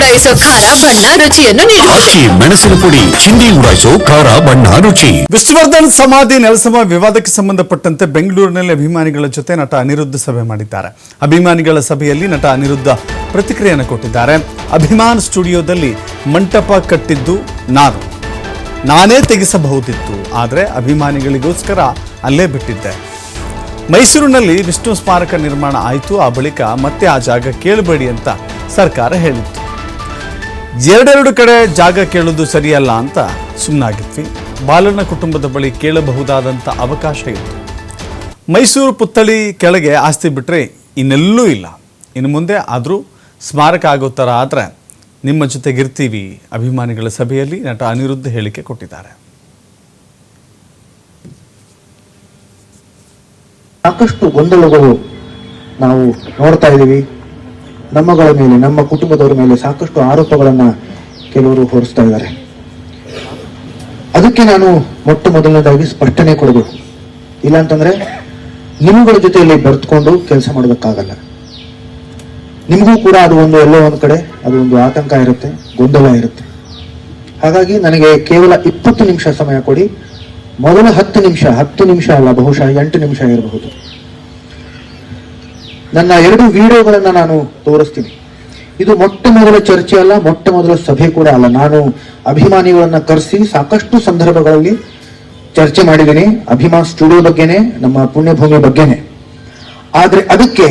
ಉಡಾಯಿಸೋ ಖಾರ ಬಣ್ಣ ರುಚಿಯನ್ನು ನೀಡುತ್ತದೆ ಮೆಣಸಿನ ಪುಡಿ ಚಿಂದಿ ಉಡಾಯಿಸೋ ಖಾರ ಬಣ್ಣ ರುಚಿ. ವಿಷ್ಣುವರ್ಧನ್ ಸಮಾಧಿ ನೆಲಸಮ ವಿವಾದಕ್ಕೆ ಸಂಬಂಧಪಟ್ಟಂತೆ ಬೆಂಗಳೂರಿನಲ್ಲಿ ಅಭಿಮಾನಿಗಳ ಜೊತೆ ನಟ ಅನಿರುದ್ಧ ಸಭೆ ಮಾಡಿದ್ದಾರೆ. ಅಭಿಮಾನಿಗಳ ಸಭೆಯಲ್ಲಿ ನಟ ಅನಿರುದ್ಧ ಪ್ರತಿಕ್ರಿಯೆಯನ್ನು ಕೊಟ್ಟಿದ್ದಾರೆ. ಅಭಿಮಾನ್ ಸ್ಟುಡಿಯೋದಲ್ಲಿ ಮಂಟಪ ಕಟ್ಟಿದ್ದು ನಾನು. ನಾನೇ ತೆಗೆಸಬಹುದಿತ್ತು ಆದರೆ ಅಭಿಮಾನಿಗಳಿಗೋಸ್ಕರ ಅಲ್ಲೇ ಬಿಟ್ಟಿದ್ದೆ. ಮೈಸೂರಿನಲ್ಲಿ ವಿಷ್ಣು ಸ್ಮಾರಕ ನಿರ್ಮಾಣ ಆಯಿತು ಆ ಬಳಿಕ ಮತ್ತೆ ಆ ಜಾಗ ಕೇಳಬೇಡಿ ಅಂತ ಸರ್ಕಾರ ಹೇಳಿತ್ತು. ಎರಡೆರಡು ಕಡೆ ಜಾಗ ಕೇಳೋದು ಸರಿಯಲ್ಲ ಅಂತ ಸುಮ್ಮನಾಗಿದ್ವಿ ಬಾಲನ ಕುಟುಂಬದ ಬಳಿ ಕೇಳಬಹುದಾದಂಥ ಅವಕಾಶ ಇತ್ತು. ಮೈಸೂರು ಪುತ್ಥಳಿ ಕೆಳಗೆ ಆಸ್ತಿ ಬಿಟ್ಟರೆ ಇನ್ನೆಲ್ಲೂ ಇಲ್ಲ. ಇನ್ನು ಮುಂದೆ ಆದರೂ ಸ್ಮಾರಕ ಆಗೋ ಥರ ಆದರೆ ನಿಮ್ಮ ಜೊತೆಗಿರ್ತೀವಿ ಅಭಿಮಾನಿಗಳ ಸಭೆಯಲ್ಲಿ ನಟ ಅನಿರುದ್ಧ ಹೇಳಿಕೆ ಕೊಟ್ಟಿದ್ದಾರೆ. ಸಾಕಷ್ಟು ಗೊಂದಲಗಳು ನಾವು ನೋಡ್ತಾ ಇದ್ದೀವಿ. ನಮ್ಮಗಳ ಮೇಲೆ, ನಮ್ಮ ಕುಟುಂಬದವರ ಮೇಲೆ ಸಾಕಷ್ಟು ಆರೋಪಗಳನ್ನ ಕೆಲವರು ಹೊರಿಸ್ತಾ ಇದ್ದಾರೆ. ಅದಕ್ಕೆ ನಾನು ಮೊಟ್ಟ ಮೊದಲನೇದಾಗಿ ಸ್ಪಷ್ಟನೆ ಕೊಡಬೇಕು ಇಲ್ಲಾಂತಂದ್ರೆ ನಿಮ್ಗಳ ಜೊತೆಯಲ್ಲಿ ಬೆರೆತ್ಕೊಂಡು ಕೆಲಸ ಮಾಡಬೇಕಾಗಲ್ಲ ನಿಮಗೂ ಕೂಡ ಅದು ಒಂದು ಎಲ್ಲೋ ಒಂದು ಕಡೆ, ಅದು ಒಂದು ಆತಂಕ ಇರುತ್ತೆ, ಗೊಂದಲ ಇರುತ್ತೆ. ಹಾಗಾಗಿ ನನಗೆ ಕೇವಲ ಇಪ್ಪತ್ತು ನಿಮಿಷ ಸಮಯ ಕೊಡಿ. ಮೊದಲ ಹತ್ತು ನಿಮಿಷ ಹತ್ತು ನಿಮಿಷ ಅಲ್ಲ, ಬಹುಶಃ ಎಂಟು ನಿಮಿಷ ಇರಬಹುದು. ನನ್ನ ಎರಡು ವಿಡಿಯೋಗಳನ್ನ ನಾನು ತೋರಿಸ್ತೀನಿ. ಇದು ಮೊಟ್ಟ ಮೊದಲ ಚರ್ಚೆ ಅಲ್ಲ, ಮೊಟ್ಟ ಮೊದಲ ಸಭೆ ಕೂಡ ಅಲ್ಲ. ನಾನು ಅಭಿಮಾನಿಗಳನ್ನ ಕರೆಸಿ ಸಾಕಷ್ಟು ಸಂದರ್ಭಗಳಲ್ಲಿ ಚರ್ಚೆ ಮಾಡಿದ್ದೀನಿ. ಅಭಿಮಾನ್ ಸ್ಟುಡಿಯೋ ಬಗ್ಗೆನೆ, ನಮ್ಮ ಪುಣ್ಯಭೂಮಿ ಬಗ್ಗೆನೆ. ಆದ್ರೆ ಅದಕ್ಕೆ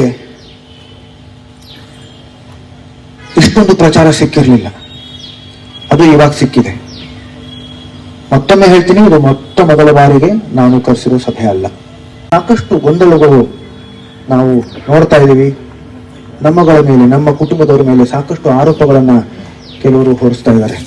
ಇಷ್ಟೊಂದು ಪ್ರಚಾರ ಸಿಕ್ಕಿರಲಿಲ್ಲ. ಅದು ಇವಾಗ ಸಿಕ್ಕಿದೆ. ಮತ್ತೊಮ್ಮೆ ಹೇಳ್ತೀನಿ, ಇದು ಮೊಟ್ಟ ಮೊದಲ ಬಾರಿಗೆ ನಾನು ಕರೆಸಿರೋ ಸಭೆ ಅಲ್ಲ. ಸಾಕಷ್ಟು ಗೊಂದಲಗಳು ನಾವು ನೋಡ್ತಾ ಇದ್ದೀವಿ. ನಮ್ಮಗಳ ಮೇಲೆ ನಮ್ಮ ಕುಟುಂಬದವರ ಮೇಲೆ ಸಾಕಷ್ಟು ಆರೋಪಗಳನ್ನು ಕೆಲವರು ಹೊರಿಸ್ತಾ ಇದ್ದಾರೆ.